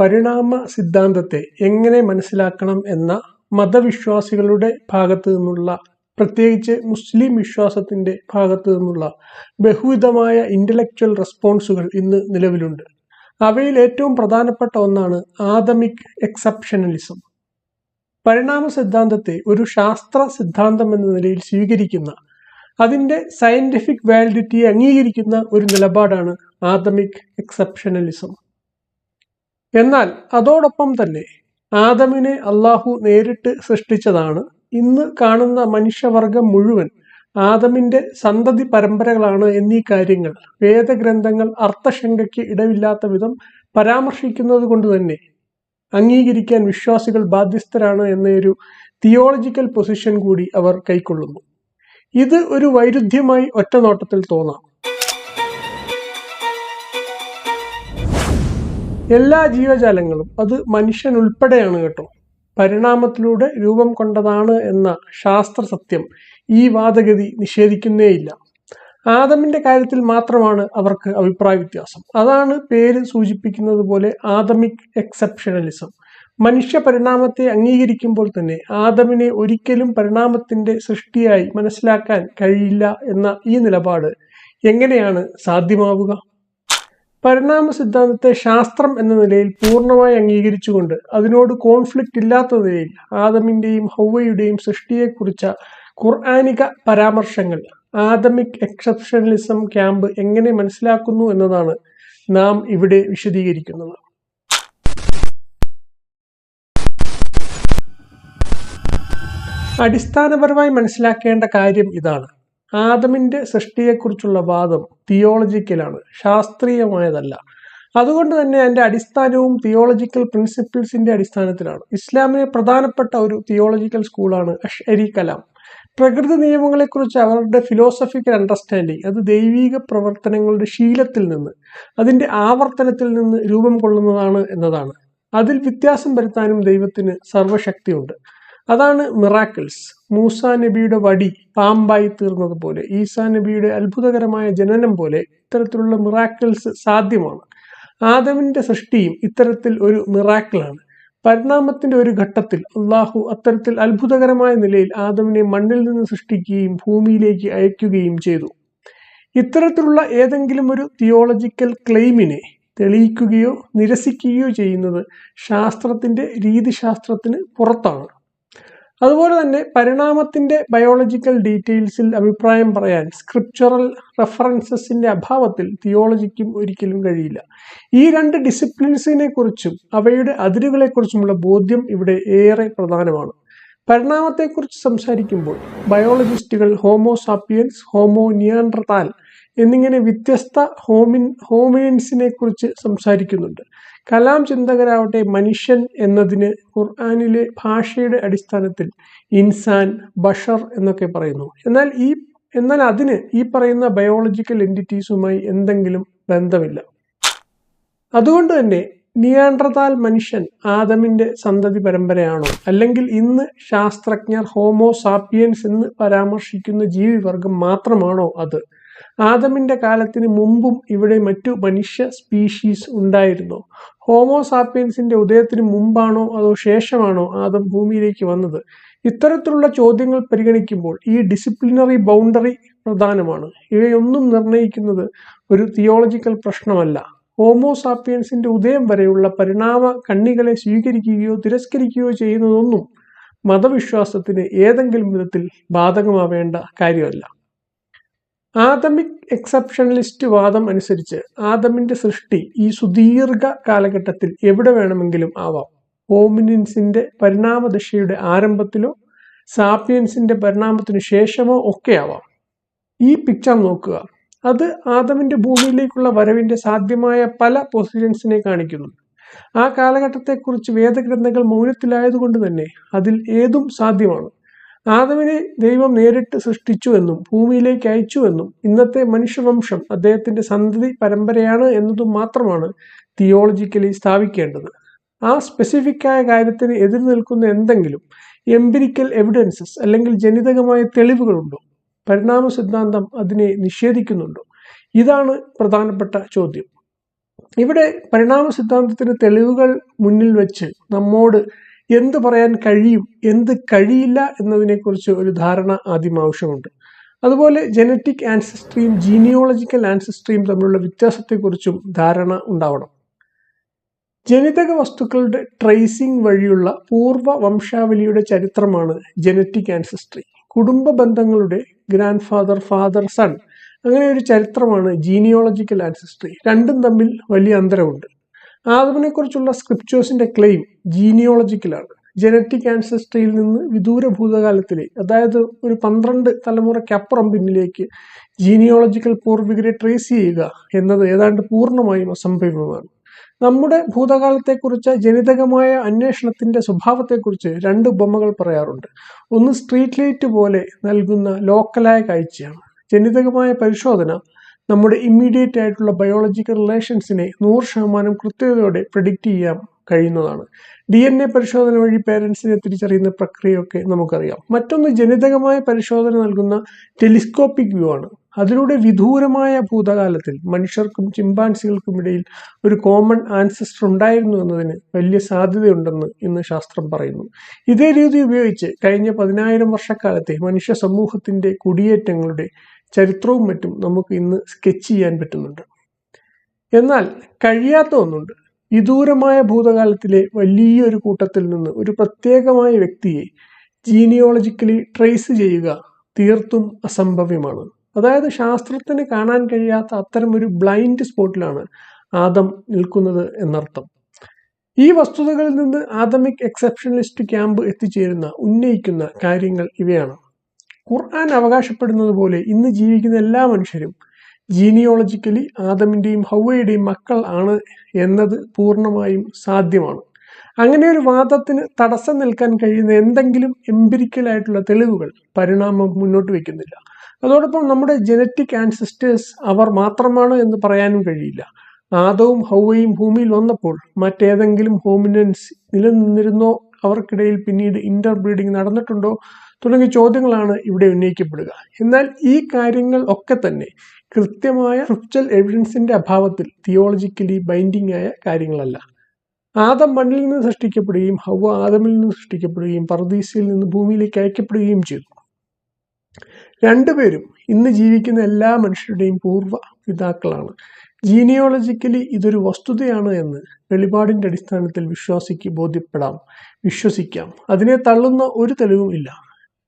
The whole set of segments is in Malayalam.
പരിണാമ സിദ്ധാന്തത്തെ എങ്ങനെ മനസ്സിലാക്കണം എന്ന മതവിശ്വാസികളുടെ ഭാഗത്തു നിന്നുള്ള പ്രത്യേകിച്ച് മുസ്ലിം വിശ്വാസത്തിന്റെ ഭാഗത്തു നിന്നുള്ള ബഹുവിധമായ ഇന്റലക്ച്വൽ റെസ്പോൺസുകൾ ഇന്ന് നിലവിലുണ്ട്. അവയിൽ ഏറ്റവും പ്രധാനപ്പെട്ട ഒന്നാണ് ആദമിക് എക്സെപ്ഷനലിസം പരിണാമ സിദ്ധാന്തത്തെ ഒരു ശാസ്ത്ര സിദ്ധാന്തം എന്ന നിലയിൽ സ്വീകരിക്കുന്ന അതിന്റെ സയന്റിഫിക് വാലിഡിറ്റിയെ അംഗീകരിക്കുന്ന ഒരു നിലപാടാണ് ആദമിക് എക്സെപ്ഷനലിസം എന്നാൽ അതോടൊപ്പം തന്നെ ആദമിനെ അള്ളാഹു നേരിട്ട് സൃഷ്ടിച്ചതാണ്. ഇന്ന് കാണുന്ന മനുഷ്യവർഗം മുഴുവൻ ആദമിന്റെ സന്തതി പരമ്പരകളാണ് എന്നീ കാര്യങ്ങൾ. വേദഗ്രന്ഥങ്ങൾ അർത്ഥശങ്കയ്ക്ക് ഇടവില്ലാത്ത വിധം പരാമർശിക്കുന്നത് കൊണ്ട് തന്നെ അംഗീകരിക്കാൻ വിശ്വാസികൾ ബാധ്യസ്ഥരാണ് എന്നൊരു തിയോളജിക്കൽ പൊസിഷൻ കൂടി അവർ കൈക്കൊള്ളുന്നു. ഇത് ഒരു വൈരുദ്ധ്യമായി ഒറ്റനോട്ടത്തിൽ തോന്നാം. എല്ലാ ജീവജാലങ്ങളും അത് മനുഷ്യൻ ഉൾപ്പെടെയാണ് കേട്ടോ. പരിണാമത്തിലൂടെ രൂപം കൊണ്ടതാണ് എന്ന ശാസ്ത്ര സത്യം ഈ വാദഗതി നിഷേധിക്കുന്നേയില്ല. ആദമിന്റെ കാര്യത്തിൽ മാത്രമാണ് അവർക്ക് അഭിപ്രായ വ്യത്യാസം. അതാണ് പേര് സൂചിപ്പിക്കുന്നത് പോലെ ആദമിക് എക്സെപ്ഷണലിസം. മനുഷ്യ പരിണാമത്തെ അംഗീകരിക്കുമ്പോൾ തന്നെ ആദമിനെ ഒരിക്കലും പരിണാമത്തിന്റെ സൃഷ്ടിയായി മനസ്സിലാക്കാൻ കഴിയില്ല എന്ന ഈ നിലപാട് എങ്ങനെയാണ് സാധ്യമാവുക? പരിണാമ സിദ്ധാന്തത്തെ ശാസ്ത്രം എന്ന നിലയിൽ പൂർണമായി അംഗീകരിച്ചുകൊണ്ട് അതിനോട് കോൺഫ്ലിക്റ്റ് ഇല്ലാത്ത നിലയിൽ ആദമിന്റെയും ഹൗവയുടെയും സൃഷ്ടിയെക്കുറിച്ച ഖുർആാനിക പരാമർശങ്ങൾ ആദമിക് എക്സെപ്ഷനലിസം ക്യാമ്പ് എങ്ങനെ മനസ്സിലാക്കുന്നു എന്നതാണ് നാം ഇവിടെ വിശദീകരിക്കുന്നത്. അടിസ്ഥാനപരമായി മനസ്സിലാക്കേണ്ട കാര്യം ഇതാണ്. ആദമിന്റെ സൃഷ്ടിയെക്കുറിച്ചുള്ള വാദം തിയോളജിക്കലാണ് ശാസ്ത്രീയമായതല്ല. അതുകൊണ്ട് തന്നെ അതിന്റെ അടിസ്ഥാനവും തിയോളജിക്കൽ പ്രിൻസിപ്പിൾസിന്റെ അടിസ്ഥാനത്തിലാണ്. ഇസ്ലാമിലെ പ്രധാനപ്പെട്ട ഒരു തിയോളജിക്കൽ സ്കൂളാണ് അഷ്അരി കലാം പ്രകൃതി നിയമങ്ങളെക്കുറിച്ച് അവരുടെ ഫിലോസഫിക്കൽ അണ്ടർസ്റ്റാൻഡിങ് അത് ദൈവീക പ്രവർത്തനങ്ങളുടെ ശീലത്തിൽ നിന്ന് അതിന്റെ ആവർത്തനത്തിൽ നിന്ന് രൂപം കൊള്ളുന്നതാണ് എന്നതാണ്. അതിൽ വ്യത്യാസം വരുത്താനും ദൈവത്തിന് സർവശക്തിയുണ്ട് അതാണ് മിറാക്കിൾസ്. മൂസ നബിയുടെ വടി പാമ്പായി തീർന്നത് പോലെ ഈസാ നബിയുടെ അത്ഭുതകരമായ ജനനം പോലെ ഇത്തരത്തിലുള്ള മിറാക്കിൾസ് സാധ്യമാണ്. ആദവിന്റെ സൃഷ്ടിയും ഇത്തരത്തിൽ ഒരു മിറാക്കിളാണ്. പരിണാമത്തിന്റെ ഒരു ഘട്ടത്തിൽ അള്ളാഹു അത്തരത്തിൽ അത്ഭുതകരമായ നിലയിൽ ആദവിനെ മണ്ണിൽ നിന്ന് സൃഷ്ടിക്കുകയും ഭൂമിയിലേക്ക് അയക്കുകയും ചെയ്തു. ഇത്തരത്തിലുള്ള ഏതെങ്കിലും ഒരു തിയോളജിക്കൽ ക്ലെയിമിനെ തെളിയിക്കുകയോ നിരസിക്കുകയോ ചെയ്യുന്നത് ശാസ്ത്രത്തിന്റെ രീതിശാസ്ത്രത്തിന് പുറത്താണ്. അതുപോലെ തന്നെ പരിണാമത്തിന്റെ ബയോളജിക്കൽ ഡീറ്റെയിൽസിൽ അഭിപ്രായം പറയാൻ സ്ക്രിപ്ചറൽ റെഫറൻസസിന്റെ അഭാവത്തിൽ തിയോളജിക്കും ഒരിക്കലും കഴിയില്ല. ഈ രണ്ട് ഡിസിപ്ലിൻസിനെ കുറിച്ചും അവയുടെ അതിരുകളെക്കുറിച്ചുമുള്ള ബോധ്യം ഇവിടെ ഏറെ പ്രധാനമാണ്. പരിണാമത്തെക്കുറിച്ച് സംസാരിക്കുമ്പോൾ ബയോളജിസ്റ്റുകൾ ഹോമോസാപ്പിയൻസ് ഹോമോ നിയാൻഡർതാൽ എന്നിങ്ങനെ വ്യത്യസ്ത ഹോമിൻ ഹോമിയൻസിനെ കുറിച്ച് സംസാരിക്കുന്നുണ്ട്. കലാം ചിന്തകരാവട്ടെ മനുഷ്യൻ എന്നതിന് ഖുർആാനിലെ ഭാഷയുടെ അടിസ്ഥാനത്തിൽ ഇൻസാൻ ബഷർ എന്നൊക്കെ പറയുന്നു. എന്നാൽ ഈ എന്നാൽ അതിന് ഈ പറയുന്ന ബയോളജിക്കൽ എന്റിറ്റീസുമായി എന്തെങ്കിലും ബന്ധമില്ല. അതുകൊണ്ട് തന്നെ നിയാൻഡ്രതാൽ മനുഷ്യൻ ആദമിന്റെ സന്തതി പരമ്പരയാണോ? അല്ലെങ്കിൽ ഇന്ന് ശാസ്ത്രജ്ഞർ ഹോമോ സാപ്പിയൻസ് എന്ന് പരാമർശിക്കുന്ന ജീവിവർഗം മാത്രമാണോ അത്? ആദമിന്റെ കാലത്തിന് മുമ്പും ഇവിടെ മറ്റു മനുഷ്യ സ്പീഷീസ് ഉണ്ടായിരുന്നോ. ഹോമോസാപ്പിയൻസിന്റെ ഉദയത്തിന് മുമ്പാണോ അതോ ശേഷമാണോ ആദം ഭൂമിയിലേക്ക് വന്നത്? ഇത്തരത്തിലുള്ള ചോദ്യങ്ങൾ പരിഗണിക്കുമ്പോൾ ഈ ഡിസിപ്ലിനറി ബൗണ്ടറി പ്രധാനമാണ്. ഇവയൊന്നും നിർണയിക്കുന്നത് ഒരു തിയോളജിക്കൽ പ്രശ്നമല്ല. ഹോമോസാപ്പിയൻസിന്റെ ഉദയം വരെയുള്ള പരിണാമ കണ്ണികളെ സ്വീകരിക്കുകയോ തിരസ്കരിക്കുകയോ ചെയ്യുന്നതൊന്നും മതവിശ്വാസത്തിന് ഏതെങ്കിലും വിധത്തിൽ ബാധകമാവേണ്ട കാര്യമല്ല. ആദമിക് എക്സെപ്ഷണലിസ്റ്റ് വാദം അനുസരിച്ച് ആദമിന്റെ സൃഷ്ടി ഈ സുദീർഘ കാലഘട്ടത്തിൽ എവിടെ വേണമെങ്കിലും ആവാം. ഹോമിനിൻസിന്റെ പരിണാമദശയുടെ ആരംഭത്തിലോ സാപ്പിയൻസിന്റെ പരിണാമത്തിനു ശേഷമോ ഒക്കെ ആവാം. ഈ പിക്ചർ നോക്കുക. അത് ആദമിന്റെ ഭൂമിയിലേക്കുള്ള വരവിന്റെ സാധ്യമായ പല പൊസിഷൻസിനെ കാണിക്കുന്നു. ആ കാലഘട്ടത്തെക്കുറിച്ച് വേദഗ്രന്ഥങ്ങൾ മൗനത്തിലായതുകൊണ്ട് തന്നെ അതിൽ ഏതും സാധ്യമാണ്. ആദമിനെ ദൈവം നേരിട്ട് സൃഷ്ടിച്ചു എന്നും ഭൂമിയിലേക്ക് അയച്ചു എന്നും ഇന്നത്തെ മനുഷ്യവംശം അദ്ദേഹത്തിന്റെ സന്തതി പരമ്പരയാണ് എന്നതും മാത്രമാണ് തിയോളജിക്കലി സ്ഥാപിക്കേണ്ടത്. ആ സ്പെസിഫിക്കായ കാര്യത്തിന് എതിർ നിൽക്കുന്ന എന്തെങ്കിലും എംപിരിക്കൽ എവിഡൻസസ് അല്ലെങ്കിൽ ജനിതകമായ തെളിവുകളുണ്ടോ? പരിണാമ സിദ്ധാന്തം അതിനെ നിഷേധിക്കുന്നുണ്ടോ? ഇതാണ് പ്രധാനപ്പെട്ട ചോദ്യം. ഇവിടെ പരിണാമ സിദ്ധാന്തത്തിന് തെളിവുകൾ മുന്നിൽ വെച്ച് നമ്മോട് എന്ത് പറയാൻ കഴിയും എന്ത് കഴിയില്ല എന്നതിനെക്കുറിച്ച് ഒരു ധാരണ ആദ്യം ആവശ്യമുണ്ട്. അതുപോലെ ജനറ്റിക് ആൻസിസ്ട്രിയും ജീനിയോളജിക്കൽ ആൻസിസ്ട്രിയും തമ്മിലുള്ള വ്യത്യാസത്തെക്കുറിച്ചും ധാരണ ഉണ്ടാവണം. ജനിതക വസ്തുക്കളുടെ ട്രേസിംഗ് വഴിയുള്ള പൂർവ വംശാവലിയുടെ ചരിത്രമാണ് ജനറ്റിക് ആൻസിസ്ട്രി കുടുംബ ബന്ധങ്ങളുടെ ഗ്രാൻഡ് ഫാദർ ഫാദർ സൺ അങ്ങനെ ഒരു ചരിത്രമാണ് ജീനിയോളജിക്കൽ ആൻസിസ്ട്രി രണ്ടും തമ്മിൽ വലിയ അന്തരമുണ്ട്. ആദമിനെക്കുറിച്ചുള്ള സ്ക്രിപ്റ്റേഴ്സിന്റെ ക്ലെയിം ജീനിയോളജിക്കലാണ് ജനറ്റിക് ആൻസസ്ട്രിയിൽ നിന്ന് വിദൂര ഭൂതകാലത്തിലെ അതായത് ഒരു പന്ത്രണ്ട് തലമുറയ്ക്കപ്പുറം പിന്നിലേക്ക് ജീനിയോളജിക്കൽ പൂർവികരെ ട്രേസ് ചെയ്യുക എന്നത് ഏതാണ്ട് പൂർണമായും അസംഭവമാണ്. നമ്മുടെ ഭൂതകാലത്തെക്കുറിച്ച് ജനിതകമായ അന്വേഷണത്തിന്റെ സ്വഭാവത്തെക്കുറിച്ച് രണ്ട് ഉപമകൾ പറയാറുണ്ട്. ഒന്ന് സ്ട്രീറ്റ് ലൈറ്റ് പോലെ നൽകുന്ന ലോക്കലായ കാഴ്ചയാണ്. ജനിതകമായ പരിശോധന നമ്മുടെ ഇമ്മീഡിയറ്റ് ആയിട്ടുള്ള ബയോളജിക്കൽ റിലേഷൻസിനെ നൂറ് ശതമാനം കൃത്യതയോടെ പ്രഡിക്റ്റ് ചെയ്യാൻ കഴിയുന്നതാണ്. ഡി എൻ എ പരിശോധന വഴി പേരൻസിനെ തിരിച്ചറിയുന്ന പ്രക്രിയയൊക്കെ നമുക്കറിയാം. മറ്റൊന്ന് ജനിതകമായ പരിശോധന നൽകുന്ന ടെലിസ്കോപ്പിക് വ്യൂ ആണ്. അതിലൂടെ വിദൂരമായ ഭൂതകാലത്തിൽ മനുഷ്യർക്കും ചിമ്പാൻസികൾക്കും ഇടയിൽ ഒരു കോമൺ ആൻസസ്റ്റർ ഉണ്ടായിരുന്നു എന്നതിന് വലിയ സാധ്യതയുണ്ടെന്ന് ഇന്ന് ശാസ്ത്രം പറയുന്നു. ഇതേ രീതി ഉപയോഗിച്ച് കഴിഞ്ഞ പതിനായിരം വർഷക്കാലത്തെ മനുഷ്യ സമൂഹത്തിന്റെ കുടിയേറ്റങ്ങളുടെ ചരിത്രവും മറ്റും നമുക്ക് ഇന്ന് സ്കെച്ച് ചെയ്യാൻ പറ്റുന്നുണ്ട്. എന്നാൽ കഴിയാത്ത ഒന്നുണ്ട്. വിദൂരമായ ഭൂതകാലത്തിലെ വലിയൊരു കൂട്ടത്തിൽ നിന്ന് ഒരു പ്രത്യേകമായ വ്യക്തിയെ ജീനിയോളജിക്കലി ട്രേസ് ചെയ്യുക തീർത്തും അസംഭവ്യമാണ്. അതായത് ശാസ്ത്രത്തിന് കാണാൻ കഴിയാത്ത അത്തരം ഒരു ബ്ലൈൻഡ് സ്പോട്ടിലാണ് ആദം നിൽക്കുന്നത് എന്നർത്ഥം. ഈ വസ്തുതകളിൽ നിന്ന് ആദമിക് എക്സെപ്ഷനലിസ്റ്റ് ക്യാമ്പ് എത്തിച്ചേരുന്ന ഉന്നയിക്കുന്ന കാര്യങ്ങൾ ഇവയാണ്. ഖുർആൻ അവകാശപ്പെടുന്നത് പോലെ ഇന്ന് ജീവിക്കുന്ന എല്ലാ മനുഷ്യരും ജീനിയോളജിക്കലി ആദമിന്റെയും ഹൗവയുടെയും മക്കൾ ആണ് എന്നത് പൂർണമായും സാധ്യമാണ്. അങ്ങനെ ഒരു വാദത്തിന് തടസ്സം നിൽക്കാൻ കഴിയുന്ന എന്തെങ്കിലും എംപിരിക്കലായിട്ടുള്ള തെളിവുകൾ പരിണാമം മുന്നോട്ട് വയ്ക്കുന്നില്ല. അതോടൊപ്പം നമ്മുടെ ജനറ്റിക് ആൻസിസ്റ്റേഴ്സ് അവർ മാത്രമാണ് എന്ന് പറയാനും കഴിയില്ല. ആദവും ഹൗവയും ഭൂമിയിൽ വന്നപ്പോൾ മറ്റേതെങ്കിലും ഹോമിനൻസ് നിലനിന്നിരുന്നോ? അവർക്കിടയിൽ പിന്നീട് ഇന്റർ ബ്രീഡിംഗ് നടന്നിട്ടുണ്ടോ? തുടങ്ങിയ ചോദ്യങ്ങളാണ് ഇവിടെ ഉന്നയിക്കപ്പെടുക. എന്നാൽ ഈ കാര്യങ്ങൾ ഒക്കെ തന്നെ കൃത്യമായ ഫ്രിപ്ച്വൽ എവിഡൻസിന്റെ അഭാവത്തിൽ തിയോളജിക്കലി ബൈൻഡിങ് ആയ കാര്യങ്ങളല്ല. ആദം മണ്ണിൽ നിന്ന് സൃഷ്ടിക്കപ്പെടുകയും ഹവ ആദമിൽ നിന്ന് സൃഷ്ടിക്കപ്പെടുകയും പറദീസിൽ നിന്ന് ഭൂമിയിലേക്ക് അയക്കപ്പെടുകയും ചെയ്തു. രണ്ടുപേരും ഇന്ന് ജീവിക്കുന്ന എല്ലാ മനുഷ്യരുടെയും പൂർവ പിതാക്കളാണ്. ജീനിയോളജിക്കലി ഇതൊരു വസ്തുതയാണ് എന്ന് വെളിപാടിന്റെ അടിസ്ഥാനത്തിൽ വിശ്വാസിക്ക് ബോധ്യപ്പെടാം വിശ്വസിക്കാം. അതിനെ തള്ളുന്ന ഒരു തെളിവും ഇല്ല.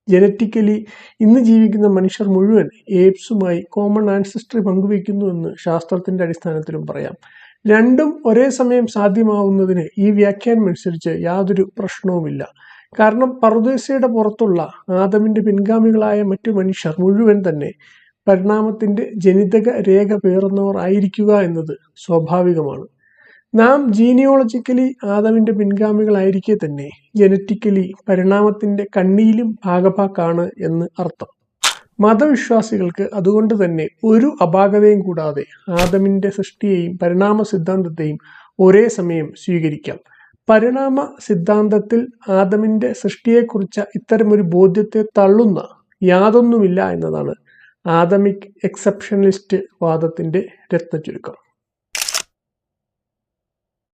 ജനറ്റിക്കലി ഇന്ന് ജീവിക്കുന്ന മനുഷ്യർ മുഴുവൻ ഏപ്സുമായി കോമൺ ആൻസിസ്ട്രി പങ്കുവയ്ക്കുന്നു എന്ന് ശാസ്ത്രത്തിന്റെ അടിസ്ഥാനത്തിലും പറയാം. രണ്ടും ഒരേ സമയം സാധ്യമാവുന്നതിന് ഈ വ്യാഖ്യാനം അനുസരിച്ച് യാതൊരു പ്രശ്നവുമില്ല. കാരണം പർദേശയുടെ പുറത്തുള്ള ആദമിന്റെ പിൻഗാമികളായ മറ്റു മനുഷ്യർ മുഴുവൻ തന്നെ പരിണാമത്തിന്റെ ജനിതക രേഖ പേറുന്നവർ ആയിരിക്കുക എന്നത് സ്വാഭാവികമാണ്. നാം ജീനിയോളജിക്കലി ആദമിന്റെ പിൻഗാമികളായിരിക്കെ തന്നെ ജനറ്റിക്കലി പരിണാമത്തിന്റെ കണ്ണിയിലും ഭാഗഭാക്കാണ് എന്ന് അർത്ഥം. മതവിശ്വാസികൾക്ക് അതുകൊണ്ട് തന്നെ ഒരു അപാകതയും കൂടാതെ ആദമിന്റെ സൃഷ്ടിയെയും പരിണാമ സിദ്ധാന്തത്തെയും ഒരേ സമയം സ്വീകരിക്കാം. പരിണാമ സിദ്ധാന്തത്തിൽ ആദമിന്റെ സൃഷ്ടിയെക്കുറിച്ച ഇത്തരമൊരു ബോധ്യത്തെ തള്ളുന്ന യാതൊന്നുമില്ല എന്നതാണ് ആദമിക് എക്സെപ്ഷനിസ്റ്റ് വാദത്തിന്റെ രത്നചുരുക്കം